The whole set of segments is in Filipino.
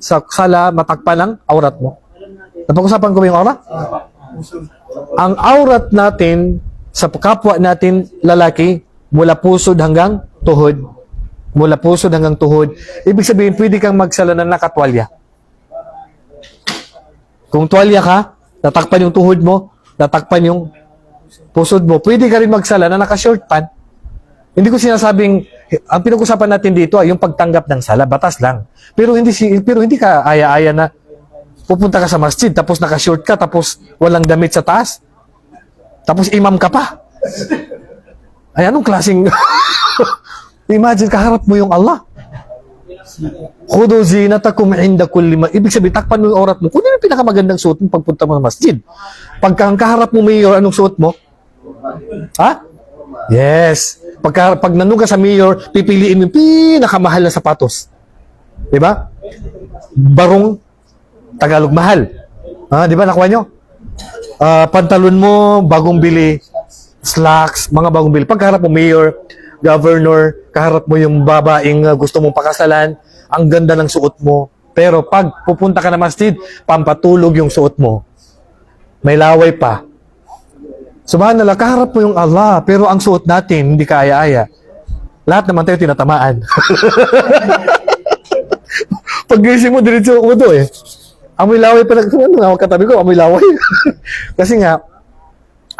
sa sala matakpan ng aurat mo. Napag-usapan ko yung aurat? Ang aurat natin sa kapwa natin lalaki mula pusod hanggang tuhod. Mula pusod hanggang tuhod. Ibig sabihin, pwede kang magsala ng nakatwalya. Kung tuwalya ka, natakpan yung tuhod mo, natakpan yung pusod mo, pwede ka rin magsala na naka-short pant. Hindi ko sinasabing, ang pinag-usapan natin dito ay yung pagtanggap ng sala, batas lang. Pero hindi si pero hindi ka aya-aya na pupunta ka sa masjid tapos naka-short ka tapos walang damit sa taas. Tapos imam ka pa. Ay anong klaseng Imagine kaharap mo yung Allah. Khudu zinatakum inda kulli ma... Ibig sabihin, takpan mo yung orat mo. Kung ano yung pinakamagandang suot mo pagpunta mo ng masjid. Pagka ang kaharap mo mayor, anong suot mo? Ha? Yes. Pagka, pag nandun ka sa mayor, pipiliin mo yung pinakamahal na sapatos. Di ba? Barong Tagalog mahal. Ah, di ba nakuha nyo? Ah, pantalon mo, bagong bili. Slacks, mga bagong bili. Pagkaharap mo mayor, governor, kaharap mo yung babaeng uh, gusto mong pakasalan, ang ganda ng suot mo. Pero pag pupunta ka na masjid, pampatulog yung suot mo. May laway pa. Subhanallah, kaharap mo yung Allah, pero ang suot natin, hindi ka aya-aya. Lahat naman tayo tinatamaan. Pag gising mo, diretso ako to eh. Amoy laway pa na, ano katabi ko, amoy laway. Kasi nga,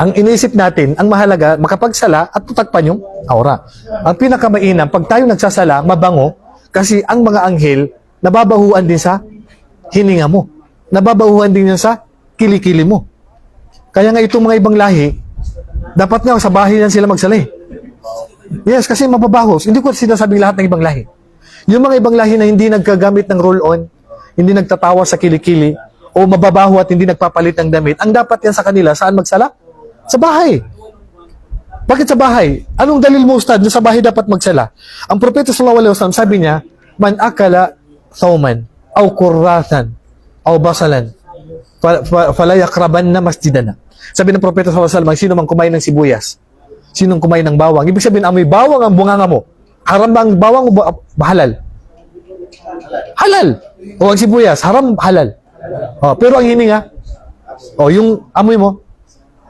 ang inisip natin, ang mahalaga, makapagsala at tutakpan yung aura. Ang pinakamainam, pag tayo nagsasala, mabango, kasi ang mga anghel, nababahuan din sa hininga mo. Nababahuan din yan sa kilikili mo. Kaya nga itong mga ibang lahi, dapat nga sa bahay yan sila magsala eh. Yes, kasi mababahos. Hindi ko sinasabing lahat ng ibang lahi. Yung mga ibang lahi na hindi nagkagamit ng roll-on, hindi nagtatawa sa kilikili, o mababaho at hindi nagpapalit ng damit, ang dapat yan sa kanila, saan magsala? Sa bahay. Bakit sa bahay? Anong dalil mo, Ustad, na sa bahay dapat magsala? Ang Propeta Sallallahu Alaihi Wasallam sabi niya, Man akala thawman, aw kurratan, aw basalan, fa- fa- fala yakraban na masjidana. Sabi ng Propeta Sallallahu Alaihi Wasallam, sino mang kumain ng sibuyas, sinong kumain ng bawang, ibig sabihin, amoy bawang ang bunganga mo. Haram ba ang bawang o ba- halal? Halal. O ang sibuyas, haram, halal. O, pero ang hininga, o yung amoy mo,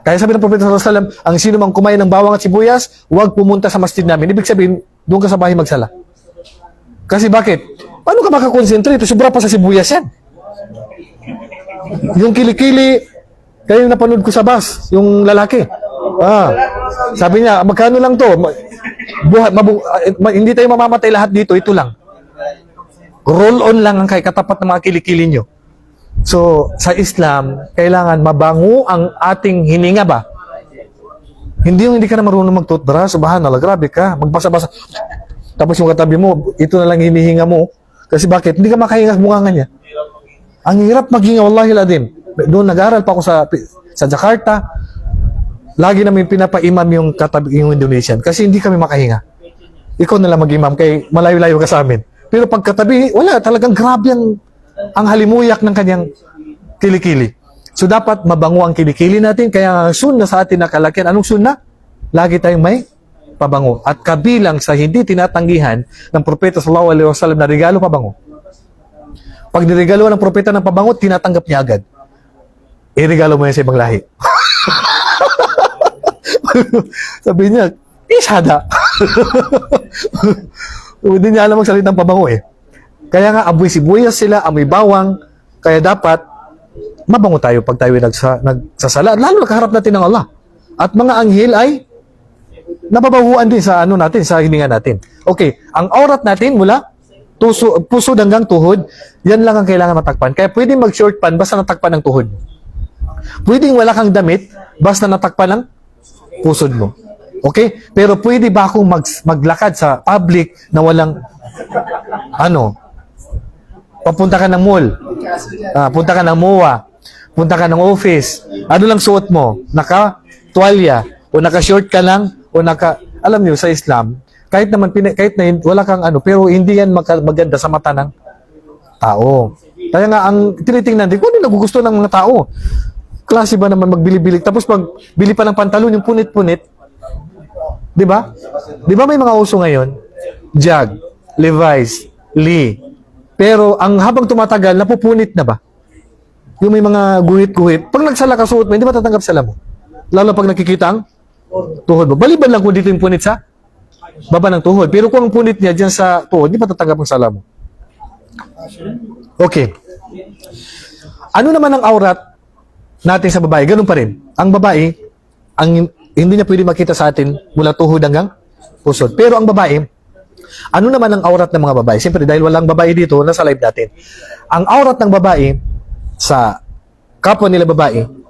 kaya sabi ng Propeta Sallallahu Alaihi Wasallam, ang sino mang kumain ng bawang at sibuyas, huwag pumunta sa masjid namin. Ibig sabihin, doon ka sa bahay magsala. Kasi bakit? Paano ka makakonsentrate? Sobra pa sa sibuyas yan. Yung kilikili, kayo napanood ko sa bus, yung lalaki. Ah, sabi niya, magkano lang to? Buhat, mabu- ah, eh, hindi tayo mamamatay lahat dito, ito lang. Roll on lang ang kay katapat ng mga kilikili nyo. So, sa Islam, kailangan mabango ang ating hininga ba? Hindi yung hindi ka na marunong mag-toothbrush, subhanallah, grabe ka, magbasa-basa. Tapos yung katabi mo, ito na lang hinihinga mo. Kasi bakit? Hindi ka makahinga sa bunganga niya. Ang hirap maghinga, wallahi ladim. Doon nag-aral pa ako sa sa Jakarta. Lagi namin pinapaimam yung katabi yung Indonesian kasi hindi kami makahinga. Ikaw na lang mag-imam kay malayo-layo ka sa amin. Pero pag katabi, wala, talagang grabe ang, ang halimuyak ng kanyang kilikili. So dapat mabango ang kilikili natin, kaya ang sunna sa atin nakalakyan. Anong sunna? Lagi tayong may pabango. At kabilang sa hindi tinatanggihan ng Propeta Sallallahu Alaihi Wasallam na regalo pabango. Pag niregalo ng propeta ng pabango, tinatanggap niya agad. Iregalo mo yan sa ibang lahi. Sabi niya, isada. Hindi niya alam magsalita ng pabango eh. Kaya nga, amoy sibuyas sila, amoy bawang. Kaya dapat, mabango tayo pag tayo nagsa, nagsasala. Lalo na kaharap natin ng Allah. At mga anghel ay nababahuan din sa ano natin, sa hininga natin. Okay, ang aurat natin mula tuso, puso hanggang tuhod, yan lang ang kailangan matakpan. Kaya pwedeng mag-short pan basta natakpan ng tuhod. Pwedeng wala kang damit basta natakpan ng pusod mo. Okay? Pero pwede ba akong mag, maglakad sa public na walang ano? Papunta ka ng mall. Ah, punta ka ng MOA. Punta ka ng office. Ano lang suot mo? Naka tuwalya o naka short ka lang o naka alam niyo sa Islam kahit naman kahit na wala kang ano pero hindi yan maganda sa mata ng tao. Kaya nga ang tinitingnan din kung ano nagugusto ng mga tao. Klase ba naman magbili-bili tapos pag bili pa ng pantalon yung punit-punit 'Di ba? 'Di ba may mga uso ngayon? Jag, Levi's, Lee. Pero ang habang tumatagal, napupunit na ba? Yung may mga guhit-guhit. Pag nagsala ka suot mo, hindi ba tatanggap sala mo? Lalo pag nakikita ang tuhod mo. Baliban lang kung dito yung punit sa baba ng tuhod. Pero kung ang punit niya dyan sa tuhod, hindi pa tatanggap ang sala mo. Okay. Ano naman ang aurat natin sa babae? Ganun pa rin. Ang babae, ang hindi niya pwede makita sa atin mula tuhod hanggang pusod. Pero ang babae, ano naman ang aurat ng mga babae? Siyempre, dahil walang babae dito, nasa live natin. Ang aurat ng babae sa kapwa nila babae